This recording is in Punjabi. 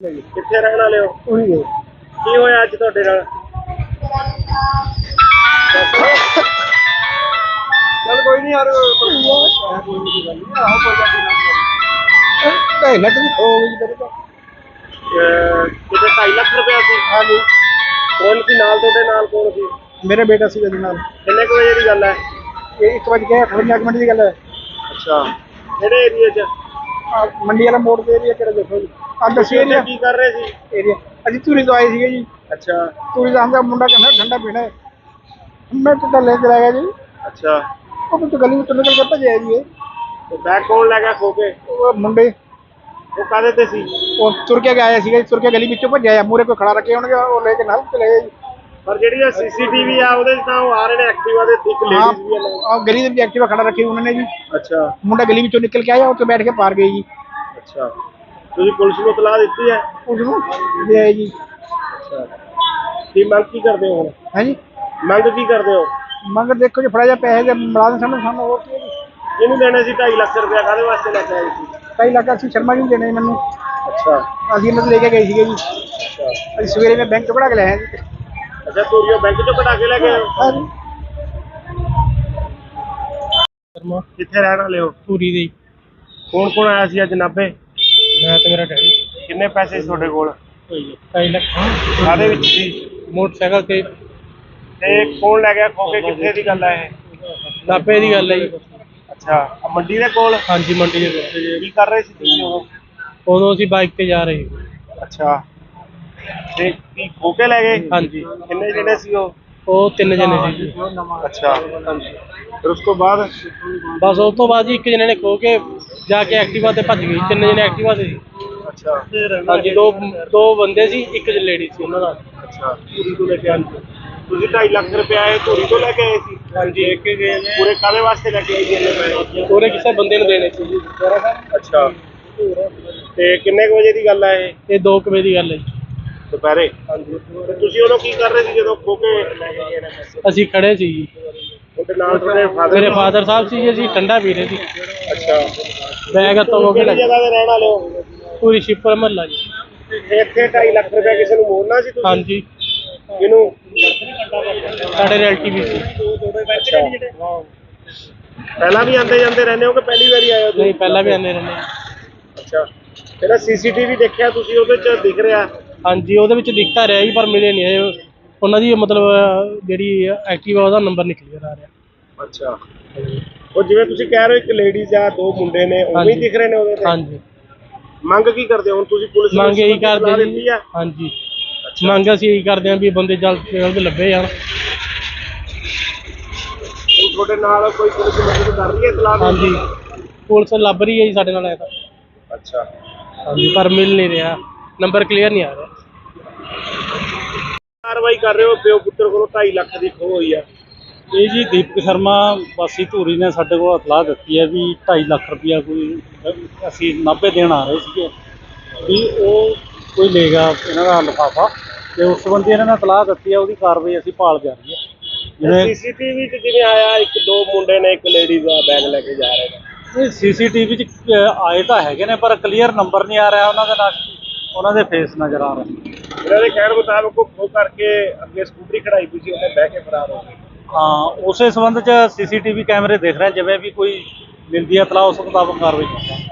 ਕਿੱਥੇ ਰਹਿਣ ਵਾਲੇ ਹੋ? ਉਹੀ ਹੈ। ਕੀ ਹੋਇਆ ਅੱਜ ਤੁਹਾਡੇ ਨਾਲ? ਚੱਲ ਕੋਈ ਨਹੀਂ ਯਾਰ ਕੋਈ ਨਹੀਂ ਆਹੋ ਕੋਈ ਗੱਲ ਨਹੀਂ ਲੱਟ ਵੀ ਹੋ ਗਈ ਤੇਰੇ ਤੋਂ ਅਹ ਕਿਤੇ 2.5 ਲੱਖ ਰੁਪਇਆ ਸੀ? ਹਾਂਜੀ। ਕੌਣ ਸੀ ਨਾਲ ਤੁਹਾਡੇ ਨਾਲ ਕੌਣ ਸੀ? ਮੇਰੇ ਬੇਟਾ ਸੀ ਜਦ ਨਾਲ। ਕਿੰਨੇ ਕੁ ਵਜੇ ਦੀ ਗੱਲ ਹੈ? ਇਹ 1 ਵਜੇ 58 ਮਿੰਟ ਦੀ ਗੱਲ ਹੈ। ਅੱਛਾ। ਕਿਹੜੇ ਏਰੀਆ 'ਚ? ਆਹ ਮੰਡੀ ਵਾਲਾ ਮੋੜ ਦੇ ਏਰੀਆ ਕਿਹੜਾ ਦੇਖੋ ਜੀ? ਆ ਦੱਸੀ ਏਰੀਆ ਕੀ ਕਰ ਰਹੇ ਸੀ? ਏਰੀਆ। ਅਸੀਂ ਧੂਰੀ ਤੋਂ ਆਏ ਸੀਗੇ ਜੀ। ਅੱਛਾ। ਧੂਰੀ ਦਾ ਹਮਦਾ ਮੁੰਡਾ ਕਹਿੰਦਾ ਠੰਡਾ ਪੀਣਾ ਹੈ। ਮੈਂ ਕਿੱਦਾਂ ਲੈ ਕੇ ਆਇਆ ਜੀ। ਅੱਛਾ। ਉਹ ਤਾਂ ਗਲੀ ਵਿੱਚੋਂ ਨਿਕਲ ਕੇ ਭੱਜਿਆ ਜੀ ਇਹ। ਤੇ ਬੈਗ ਕੌਣ ਲੈ ਗਿਆ ਖੋ ਕੇ? ਉਹ ਮੁੰਡੇ। ਉਹ ਕਾਹਦੇ ਤੇ ਸੀ? ਉਹ ਤੁਰ ਕੇ ਆਇਆ ਸੀਗਾ ਜੀ, ਤੁਰ ਕੇ ਗਲੀ ਵਿੱਚੋਂ ਭੱਜਿਆ ਮੂਰੇ ਕੋਈ ਖੜਾ ਰੱਖੇ ਹੋਣਗੇ ਉਹ ਲੈ ਕੇ ਨਾਲ ਚਲੇ ਗਏ ਪਰ ਜਿਹੜੀ ਇਹ ਸੀਸੀਟੀਵੀ ਆ ਉਹਦੇ ਤਾਂ ਉਹ ਆ ਰਹੇ ਨੇ ਐਕਟਿਵਾ ਦੇ ਇੱਕ ਲੇਡੀਜ਼ ਵੀ ਆ। ਆਹ ਗਲੀ ਦੇ ਵਿੱਚ ਐਕਟਿਵਾ ਖੜਾ ਰੱਖੀ ਉਹਨਾਂ ਨੇ ਜੀ। ਅੱਛਾ। ਮੁੰਡਾ ਗਲੀ ਵਿੱਚੋਂ ਨਿਕਲ ਕੇ ਆਇਆ ਉੱਥੇ ਬੈਠ ਕੇ ਪਾਰ ਗਈ ਜੀ। ਅੱਛਾ। ਤੁਸੀਂ ਪੁਲਿਸ ਨੂੰ ਇਤਲਾਹ ਦਿੱਤੀ ਹੈ? ਉਸ ਨੂੰ ਦੇ ਆਏ ਜੀ ਕੀ ਮੰਗ ਕੀ ਕਰਦੇ ਹੋ ਹੁਣ? ਹੈ ਜੀ ਮੰਗ ਕੀ ਕਰਦੇ ਹੋ? ਮੰਗ ਦੇਖੋ ਜੀ ਫੜਾ ਜਾ ਪੈਸੇ ਦੇ ਮੁਲਾਜ਼ਮ ਸਾਨੂੰ ਸਾਨੂੰ ਹੋਰ ਕੀ ਹੈ ਜੀ। ਇਹਨੂੰ ਦੇਣੇ ਸੀ? 2.5 ਲੱਖ ਰੁਪਇਆ ਕਾਹਦੇ ਵਾਸਤੇ ਲੈ ਕੇ ਆਏ ਸੀ? ਕਈ ਲੱਖ ਅਸੀਂ ਸ਼ਰਮਾ ਜੀ ਨੂੰ ਦੇਣੇ ਮੈਨੂੰ। ਅੱਛਾ। ਅਸੀਂ ਇਹਨਾਂ ਤੋਂ ਲੈ ਕੇ ਗਏ ਸੀਗੇ ਜੀ। ਅੱਛਾ। ਅਸੀਂ ਸਵੇਰੇ ਮੈਂ ਬੈਂਕ ਤੋਂ ਕਢਾ ਕੇ ਲਿਆਇਆ ਜੀ ਅੱਛਾ ਤੋਰੀਓ ਬੈਂਕ ਚੋਂ ਕਢਾ ਕੇ ਲੈ ਗਏ ਹੋ? ਹਾਂ ਜੀ ਕਿੱਥੇ ਰਹਿਣ ਵਾਲੇ ਹੋ? ਪੂਰੀ ਦੀ ਕੌਣ ਕੌਣ ਆਇਆ ਸੀ ਅੱਜ ਨਾਭੇ? ਮੈਂ ਤੇ ਮੇਰਾ ਡੈਡੀ। ਕਿੰਨੇ ਪੈਸੇ ਸੀ ਤੁਹਾਡੇ ਕੋਲ? ਕਈ ਲੱਖ। ਕਾਹਦੇ ਵਿੱਚ ਸੀ? ਮੋਟਰਸਾਈਕਲ ਤੇ। ਤੇ ਕੌਣ ਲੈ ਗਿਆ? ਖੋ ਕੇ ਕਿੱਥੇ ਦੀ ਗੱਲ ਹੈ ਇਹ? ਨਾਪੇ ਦੀ ਗੱਲ ਹੈ ਜੀ। ਅੱਛਾ ਆਹ ਮੰਡੀ ਦੇ ਕੋਲ? ਹਾਂਜੀ ਮੰਡੀ ਦੇ ਕੋਲ। ਕੀ ਕਰ ਰਹੇ ਸੀ ਤੁਸੀਂ ਉਦੋਂ? ਉਦੋਂ ਅਸੀਂ ਬਾਈਕ ਤੇ ਜਾ ਰਹੇ ਸੀ। ਅੱਛਾ। ਤੇ ਕੀ ਖੋ ਕੇ ਲੈ ਗਏ? ਹਾਂਜੀ। ਕਿੰਨੇ ਜਿਹੜੇ ਸੀ ਉਹ? ਉਹ ਤਿੰਨ ਜਣੇ ਸੀ। ਜੀ ਅੱਛਾ। ਫਿਰ ਉਸ ਤੋਂ ਬਾਅਦ? ਬਸ ਉਸ ਤੋਂ ਬਾਅਦ ਜੀ ਇੱਕ ਜਣੇ ਨੇ ਖੋ ਕੇ ਜਾ ਕੇ ਐਕਟਿਵਾ ਤੇ ਭੱਜ ਗਈ ਤਿੰਨ ਜਣੇ ਐਕਟਿਵਾ ਤੇ ਸੀ ਅੱਛਾ। ਹਾਂਜੀ ਦੋ ਦੋ ਬੰਦੇ ਸੀ ਇੱਕ ਲੇਡੀ ਸੀ ਉਹਨਾਂ ਨਾਲ ਅੱਛਾ। ਧੂਰੀ ਤੋਂ ਲੈ ਕੇ ਆਏ। ਤੁਸੀਂ 2.5 ਲੱਖ ਰੁਪਇਆ ਇਹ ਧੂਰੀ ਤੋਂ ਲੈ ਕੇ ਆਏ ਸੀ? ਹਾਂਜੀ। ਇੱਕ ਗਏ ਨੇ। ਪੂਰੇ ਕਾਹਦੇ ਵਾਸਤੇ ਲੈ ਕੇ ਆਏ ਪੈਸੇ ਪੂਰੇ ਕਿਸੇ ਬੰਦੇ ਨੂੰ ਦੇਣੇ ਸੀ ਜੀ। ਅੱਛਾ। ਤੇ ਕਿੰਨੇ ਕੁ ਵਜੇ ਦੀ ਗੱਲ ਹੈ ਇਹ? ਇਹ 2 ਵਜੇ ਦੀ ਗੱਲ ਹੈ ਜੀ। ਦੁਪਹਿਰੇ? ਹਾਂਜੀ। ਤੁਸੀਂ ਉਦੋਂ ਕੀ ਕਰ ਰਹੇ ਸੀ ਜਦੋਂ ਖੋ ਕੇ ਲੈ ਕੇ ਗਏ ਨੇ ਪੈਸੇ ਅਸੀਂ ਖੜੇ ਸੀ ਜੀ। ਉਹਦੇ ਨਾਲ ਤੁਹਾਡੇ ਫਾਦਰ ਮੇਰੇ ਫਾਦਰ ਸਾਹਿਬ ਸੀ ਜੀ ਅਸੀਂ ਠੰਡਾ ਪੀ ਰਹੇ ਸੀ। ਅੱਛਾ। ਬੈਗ ਤੋਂ ਹੋ ਕਿਹੜੀ ਜਗ੍ਹਾ ਤੇ ਰਹਿਣ ਵਾਲੇ ਹੋ? ਪੂਰੀ ਸ਼ਿਪਰ ਮਹੱਲਾ ਜੀ। ਇੱਥੇ 2.5 ਲੱਖ ਰੁਪਇਆ ਕਿਸੇ ਨੂੰ ਮੋੜਨਾ ਸੀ ਤੁਸੀਂ? ਹਾਂਜੀ। ਕਿਹਨੂੰ? ਸਾਡੇ ਰਿਲੇਟਿਵ ਸੀ। ਅੱਛਾ। ਪਹਿਲਾਂ ਵੀ ਆਉਂਦੇ ਜਾਂਦੇ ਰਹਿੰਦੇ ਹੋ ਕਿ ਪਹਿਲੀ ਵਾਰੀ ਆਏ ਹੋ ਤੁਸੀਂ? ਨਹੀਂ ਪਹਿਲਾਂ ਵੀ ਆਉਂਦੇ ਰਹਿੰਦੇ ਹਾਂ। ਅੱਛਾ। ਜਿਹੜਾ ਸੀਸੀਟੀਵੀ ਦੇਖਿਆ ਤੁਸੀਂ ਉਹਦੇ ਚ ਦਿਖ ਰਿਹਾ? ਹਾਂਜੀ ਉਹਦੇ ਵਿੱਚ ਦਿਖਤਾ ਰਿਹਾ ਜੀ ਪਰ ਮਿਲੇ ਨਹੀਂ ਇਹ ਉਹਨਾਂ ਦੀ ਮਤਲਬ ਅਹ, ਜਿਹੜੀ ਐਕਟਿਵਾ ਉਹਦਾ ਨੰਬਰ ਨਿਕਲ ਗਿਆ ਆ ਰਿਹਾ। ਅੱਛਾ। ਉਹ ਜਿਵੇਂ ਤੁਸੀਂ ਕਹਿ ਰਹੇ ਹੋ ਇੱਕ ਲੇਡੀਜ਼ ਆ ਦੋ ਮੁੰਡੇ ਨੇ ਉਹ ਵੀ ਹਾਂਜੀ। ਦਿਖ ਰਹੇ ਨੇ ਉਹਦੇ ਤੇ? ਹਾਂਜੀ। ਮੰਗ ਕੀ ਕਰਦੇ ਹੋ? ਹੁਣ ਤੁਸੀਂ ਪੁਲਿਸ ਨੂੰ ਮੰਗ ਇਹੀ ਕਰਦੇ ਦਿੱਤੀ ਜੀ। ਆ? ਹਾਂਜੀ। ਮੰਗ ਅਸੀਂ ਇਹੀ ਕਰਦੇ ਹਾਂ ਵੀ ਬੰਦੇ ਜਲਦ ਤੋਂ ਜਲਦ ਲੱਭੇ ਹੁਣ ਤੁਹਾਡੇ ਨਾਲ ਕੋਈ ਪੁਲਿਸ ਮਦਦ ਕਰ ਰਹੀ ਹੈ ਇਤਲਾਹ ਨੂੰ? ਹਾਂਜੀ। ਪੁਲਿਸ ਲੱਭ ਰਹੀ ਹੈ ਜੀ ਸਾਡੇ ਨਾਲ ਆਇਆ ਤਾਂ। ਅੱਛਾ। ਹਾਂਜੀ ਪਰ ਮਿਲ ਨਹੀਂ ਰਿਹਾ। ਨੰਬਰ ਕਲੀਅਰ ਨਹੀਂ ਆ ਰਿਹਾ। ਕਾਰਵਾਈ ਕਰ ਰਹੇ ਹੋ ਪਿਓ ਪੁੱਤਰ ਕੋਲੋਂ 2.5 ਲੱਖ ਦੀ ਖੋਹ ਹੋਈ ਆ। ਇਹ ਜੀ ਦੀਪਕ ਸ਼ਰਮਾ ਵਾਸੀ ਧੂਰੀ ਨੇ ਸਾਡੇ ਕੋਲ ਇਤਲਾਹ ਦਿੱਤੀ ਹੈ ਵੀ 2.5 ਲੱਖ ਰੁਪਇਆ ਕੋਈ ਅਸੀਂ ਨਾਭੇ ਦੇਣ ਆ ਰਹੇ ਸੀਗੇ ਵੀ ਉਹ ਕੋਈ ਲੇਗਾ ਇਹਨਾਂ ਦਾ ਲਿਫਾਫਾ ਤੇ ਉਸ ਸੰਬੰਧੀ ਇਹਨਾਂ ਨੇ ਇਤਲਾਹ ਦਿੱਤੀ ਹੈ ਉਹਦੀ ਕਾਰਵਾਈ ਅਸੀਂ ਭਾਲ ਜਾ ਰਹੀ ਹੈ। ਜਿਵੇਂ ਸੀਸੀਟੀਵੀ 'ਚ ਜਿਵੇਂ ਆਇਆ ਇੱਕ ਦੋ ਮੁੰਡੇ ਨੇ ਇੱਕ ਲੇਡੀਜ਼ ਆ ਬੈਗ ਲੈ ਕੇ ਜਾ ਰਹੇ ਨੇ। ਇਹ ਸੀਸੀਟੀਵੀ 'ਚ ਆਏ ਤਾਂ ਹੈਗੇ ਨੇ ਪਰ ਕਲੀਅਰ ਨੰਬਰ ਨਹੀਂ ਆ ਰਿਹਾ ਉਹਨਾਂ ਦੇ ਨਾਲ ਉਹਨਾਂ ਦੇ ਫੇਸ ਨਜ਼ਰ ਆ ਰਹੇ ਇਹਨਾਂ ਦੇ ਕਹਿਣ ਮੁਤਾਬਕ ਉਹ ਖੋ ਕਰਕੇ ਅੱਗੇ ਸਕੂਟਰੀ ਖੜਾਈ ਪਈ ਸੀ ਉਹਨੇ ਬਹਿ ਕੇ ਫਰਾਰ ਹੋ ਗਏ। ਹਾਂ ਉਸੇ ਸੰਬੰਧ 'ਚ ਸੀਸੀਟੀਵੀ ਕੈਮਰੇ ਦੇਖ ਰਹੇ ਹਾਂ, ਜਿਵੇਂ ਵੀ ਕੋਈ ਮਿਲਦੀ ਹੈ ਇਤਲਾਹ ਉਸ ਮੁਤਾਬਕ ਕਾਰਵਾਈ ਕਰਾਂਗੇ